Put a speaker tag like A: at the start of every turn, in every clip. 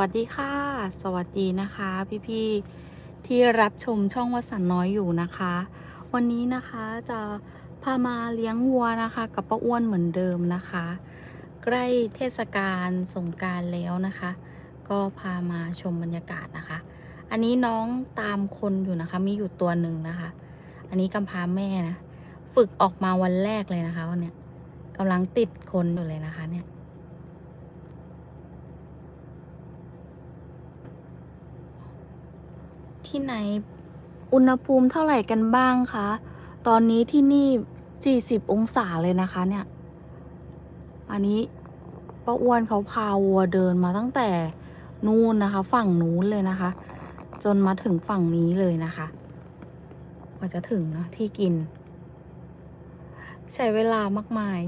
A: วัสดีค่ะ สวัสดีนะคะ พี่ๆที่รับชมช่องวสันน้อยอยู่นะคะ วันนี้นะคะจะพามาเลี้ยงวัวนะคะ กับป้าอ้วนเหมือนเดิมนะคะ ใกล้เทศกาลสงการแล้วนะคะ ก็พามาชมบรรยากาศนะคะ อันนี้น้องตามคนอยู่นะคะ มีอยู่ตัวหนึ่งนะคะ อันนี้กำพร้าแม่นะฝึกออกมาวันแรกเลยนะคะวันเนี้ยกำลังติดคนอยู่เลยนะคะเนี่ย ที่ไหน อุณหภูมิเท่าไหร่กันบ้างคะ ตอนนี้ที่นี่ 40 องศาเลยนะคะเนี่ย อันนี้ป้าอ้วนเขาพาวัวเดินมาตั้งแต่นู่นนะคะ ฝั่งนู้นเลยนะคะ จนมาถึงฝั่งนี้เลยนะคะกว่าจะถึงนะที่กิน ใช้เวลามากมาย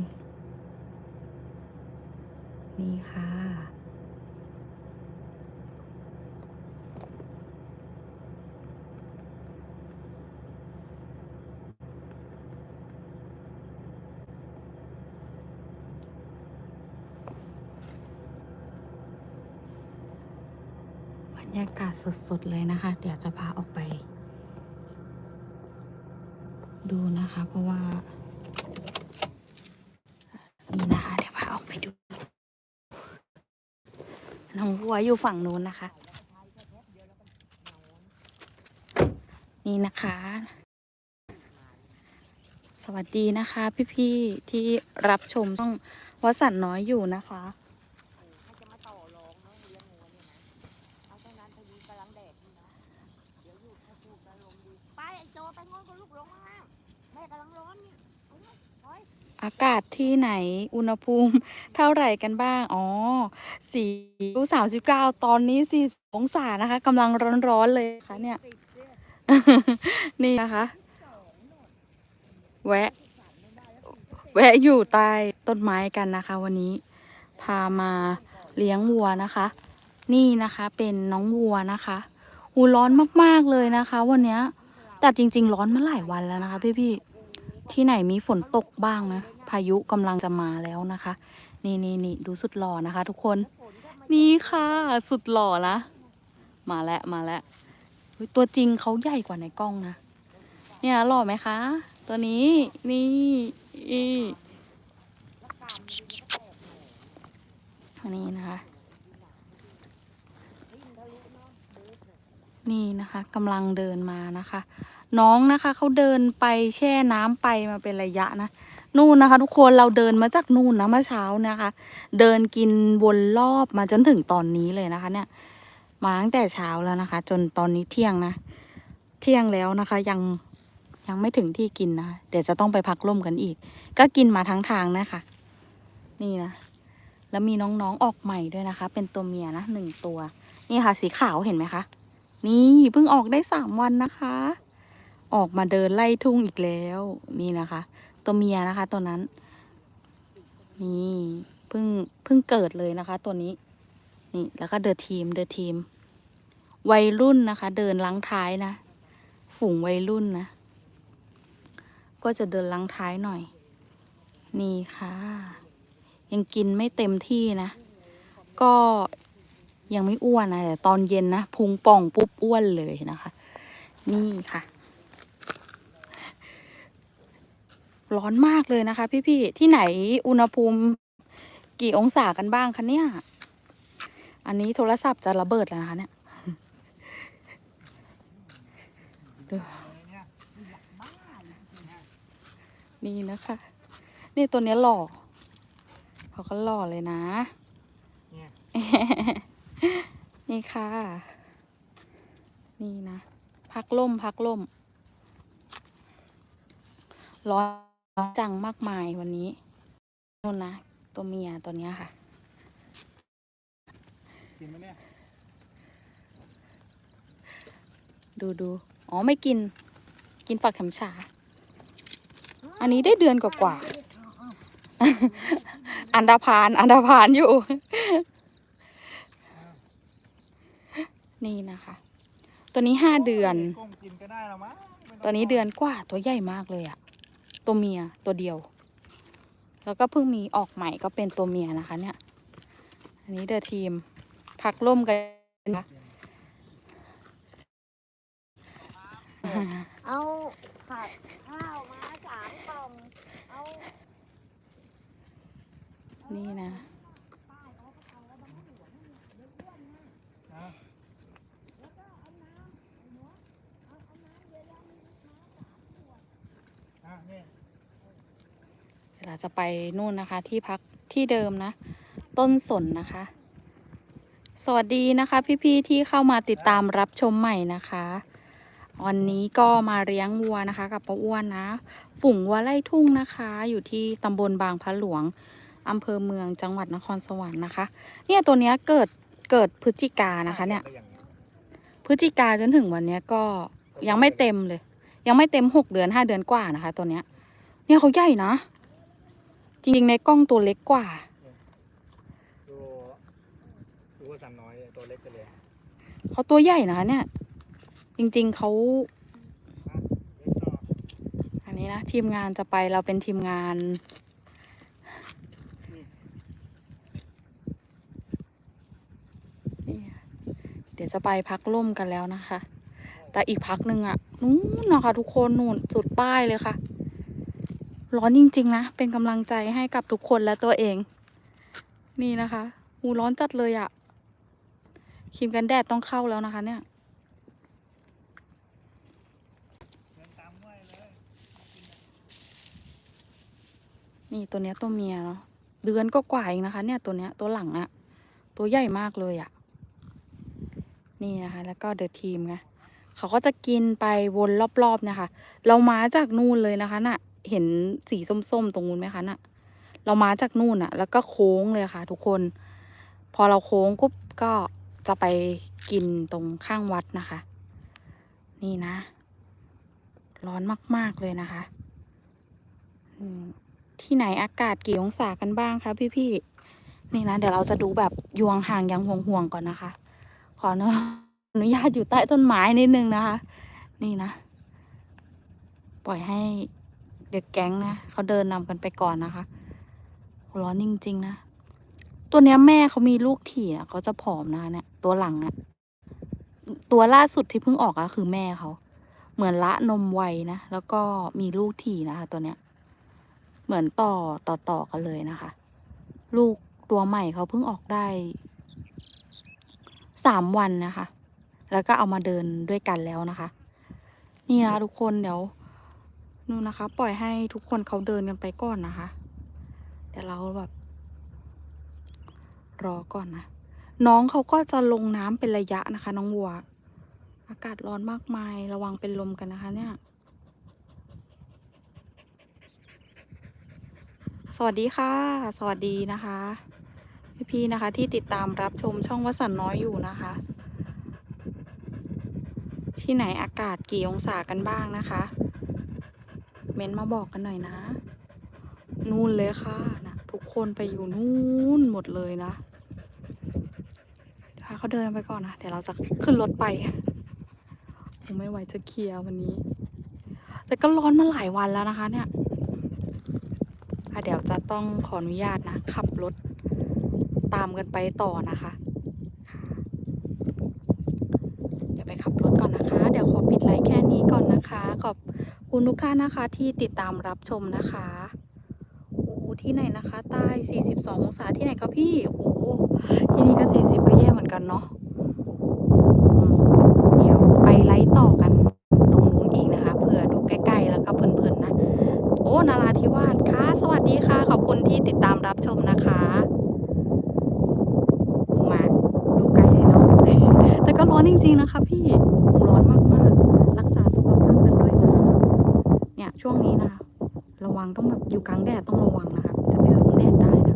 A: นี่ค่ะ บ รรยากาศสดๆเลยนะคะ เดี๋ยวจะพาออกไป ดูนะคะ เพราะว่า นี่นะคะ เดี๋ยวพาออกไปดู น้องวัวอยู่ฝั่งนู้นนะคะ นี่นะคะ สวัสดีนะคะ พี่ๆที่รับชมช่องวสันน้อยอยู่นะคะ
B: อากา
A: ศที่ไหนอุณหภูมิเท่าไหร่กันบ้าง อ๋อสี่สามสิบเก้าตอนนี้สี่องศานะคะกำลังร้อนๆเลยค่ะเนี่ย
B: นี่
A: นะคะ แวะ แวะอยู่ใต้ต้นไม้กันนะคะ วันนี้ พามาเลี้ยงวัวนะคะ นี่นะคะเป็นน้องวัวนะคะอูร้อนมากๆเลยนะคะ วันนี้แต่จริง ๆ ร้อนมาหลายวันแล้วนะคะ พี่ๆ ที่ไหนมีฝนตกบ้างนะ พายุกำลังจะมาแล้วนะคะ นี่นี่นี่ดูสุดหล่อนะคะ ทุกคน นี่ค่ะ สุดหล่อนะ มาแล้วมาแล้วตัวจริงเขาใหญ่กว่าในกล้องนะ เนี่ยหล่อไหมคะ ตัวนี้ นี่อีอันนี้นะคะ นี่นะคะกำลังเดินมานะคะ น้องนะคะเขาเดินไปแช่น้ำไปมาเป็นระยะนะนู่นนะคะ ทุกคนเราเดินมาจากนู่นนะเมื่อเช้านะคะ เดินกินวนรอบมาจนถึงตอนนี้เลยนะคะ เนี่ย มาตั้งแต่เช้าแล้วนะคะ จนตอนนี้เที่ยงนะ เที่ยงแล้วนะคะ ยังยังไม่ถึงที่กินนะคะเดี๋ยวจะต้องไปพักร่มกันอีก ก็กินมาทั้งทางนะคะ นี่นะแล้วมีน้องๆออกใหม่ด้วยนะคะ เป็นตัวเมียนะหนึ่งตัว นี่ค่ะ สีขาวเห็นไหมคะ นี่เพิ่งออกได้สามวันนะคะ ออกมาเดินไล่ทุ่งอีกแล้วนี่นะคะ ตัวเมียนะคะตัวนั้น นี่เพิ่งเพิ่งเกิดเลยนะคะ ตัวนี้ นี่แล้วก็เดอะทีมเดอะทีม วัยรุ่นนะคะ เดินลังท้ายนะ ฝูงวัยรุ่นนะ ก็จะเดินลังท้ายหน่อย นี่ค่ะ ยังกินไม่เต็มที่นะ ก็ยังไม่อ้วนนะแต่ตอนเย็นนะพุงป่องปุ๊บอ้วนเลยนะคะ นี่ค่ะ ร้อนมากเลยนะคะ พี่ๆที่ไหนอุณหภูมิกี่องศากันบ้างคะเนี่ย อันนี้โทรศัพท์จะระเบิดแล้วนะคะเนี่ยนี่นะคะ นี่ตัวนี้หล่อเขาก็หล่อเลยนะ
C: นี่ย
A: นี่ค่ะ นี่นะ พักล่มพักล่มร้อน จังมากมายวันนี้นู่นนะตัวเมียตัวเนี้ยค่ะ
C: กินไหมเนี่ย
A: ดูดูอ๋อไม่กิน กินฝักขำชาอันนี้ได้เดือนกว่าๆ อันดาพาน อันดาพานอยู่ นี่นะคะ ตัวนี้ห้าเดือน
C: ก้มกินก็ได้แล้วมั้งไม่ง
A: ตัวนี้เดือนกว่าตัวใหญ่มากเลยอะ ตัวเมียตัวเดียว แล้วก็เพิ่งมีออกใหม่ก็เป็นตัวเมียนะคะ เนี่ย อันนี้เดอะทีมพพักร่มกันนะคะ
B: เอาผัดข้าวมาสามกล่องเอา
A: นี่นะ
C: อะอะนี่
A: เราจะไปนู่นนะคะ ที่พักที่เดิมนะ ต้นสนนะคะ สวัสดีนะคะ พี่ๆที่เข้ามาติดตามรับชมใหม่นะคะวันนี้ก็มาเลี้ยงวัวนะคะ กับป้าอ้วนนะ ฝูงวัวไล่ทุ่งนะคะ อยู่ที่ตำบลบางพระหลวงอำเภอเมืองจังหวัดนครสวรรค์นะคะ เนี่ยตัวเนี้ยเกิดเกิดพฤศจิกานะคะ เนี่ย พฤศจิกาจนถึงวันเนี้ยก็ยังไม่เต็มเลย ยังไม่เต็มหกเดือนห้าเดือนกว่านะคะ ตัวเนี้ย เนี่ยเขาใหญ่นะ จริงๆในกล้องตัวเล็กกว่า
C: ดูดูว่าสันน้อยตัวเล็กไปเลย
A: เขาตัวใหญ่นะคะเนี่ย จริงๆเขา
C: อั
A: นนี้นะทีมงานจะไปเราเป็นทีมงาน เดี๋ยวจะไปพักร่มกันแล้วนะคะ แต่อีกพักหนึ่งอะนู้นนะคะทุกคนนู่นสุดป้ายเลยค่ะ ร้อนจริง ๆ นะ เป็นกำลังใจให้กับทุกคนและตัวเอง นี่นะคะหูร้อนจัดเลยอะครีมกันแดดต้องเข้าแล้วนะคะ เนี่ย
C: นี่ตัวเนี้
A: ยตัวเมียเนาะเดือนก็กว่าเองนะคะ เนี่ยตัวเนี้ยตัวหลังอะตัวใหญ่มากเลยอะนี่นะคะ แล้วก็เดอะทีมไงเขาก็จะกินไปวนรอบๆนะคะ เรามาจากนู่นเลยนะคะ น่ะ เห็นสีส้มๆตรงนู้นไหมคะน่ะ เรามาจากนู่นอะแล้วก็โค้งเลยค่ะ ทุกคน พอเราโค้งปุ๊บก็จะไปกินตรงข้างวัดนะคะ นี่นะ ร้อนมาก ๆ เลยนะคะที่ไหนอากาศกี่องศากันบ้างคะพี่ๆนี่นะ เดี๋ยวเราจะดูแบบยวงห่างยังห่วงๆก่อนนะคะ ขออนุญาตอยู่ใต้ต้นไม้นิดนึงนะคะ นี่นะ ปล่อยให้ เด็กแก๊งนะเขาเดินนำกันไปก่อนนะคะ ร้อนจริง ๆ นะ ตัวเนี้ยแม่เขามีลูกถี่นะเขาจะผอมนะเนี่ย ตัวหลังอะตัวล่าสุดที่เพิ่งออกอะคือแม่เขาเหมือนละนมไวนะแล้วก็มีลูกถี่นะคะ ตัวเนี้ย เหมือนต่อต่อต่อกันเลยนะคะ ลูกตัวใหม่เขาเพิ่งออกได้สามวันนะคะ แล้วก็เอามาเดินด้วยกันแล้วนะคะ นี่นะทุกคนเดี๋ยว นู่นนะคะ ปล่อยให้ทุกคนเขาเดินกันไปก่อนนะคะ เดี๋ยวเราแบบ รอก่อนนะ น้องเขาก็จะลงน้ำเป็นระยะนะคะ น้องวัว อากาศร้อนมากมายระวังเป็นลมกันนะคะ เนี่ย สวัสดีค่ะ สวัสดีนะคะ พี่ๆนะคะ ที่ติดตามรับชมช่องวสันน้อยอยู่นะคะ ที่ไหนอากาศกี่องศากันบ้างนะคะ เม้นมาบอกกันหน่อยนะ นู่นเลยค่ะนะทุกคนไปอยู่นู่นหมดเลยนะถ้าเขาเดินไปก่อนนะ เดี๋ยวเราจะขึ้นรถไปผมไม่ไหวจะเคลียร์วันนี้ แต่ก็ร้อนมาหลายวันแล้วนะคะ เนี่ยเดี๋ยวจะต้องขออนุญาตนะ ขับรถตามกันไปต่อนะคะเดี๋ยวไปขับรถก่อนนะคะ เดี๋ยวขอปิดไลฟ์แค่นี้ก่อนนะคะขอบ คุณทุกท่านนะคะที่ติดตามรับชมนะคะโอ้ที่ไหนนะคะ ใต้ 42 องศาที่ไหนคะพี่ โอ้ที่นี่ก็ 40 ก็แย่เหมือนกันเนาะเดี๋ยวไปไลฟ์ต่อกันตรงนู้นอีกนะคะ เผื่อดูใกล้ๆแล้วก็เพลินๆนะ โอ้นาราธิวาสค่ะ สวัสดีค่ะ ขอบคุณที่ติดตามรับชมนะคะดูมาดูไกลเลยเนาะแต่ก็ร้อนจริงๆนะคะพี่ ร้อนมากๆ รักษาสุขภาพกันด้วยนะ เนี่ย ช่วงนี้นะคะ ระวังต้องแบบอยู่กลางแดดต้องระวังนะคะ จะเป็นลมแดดได้นะ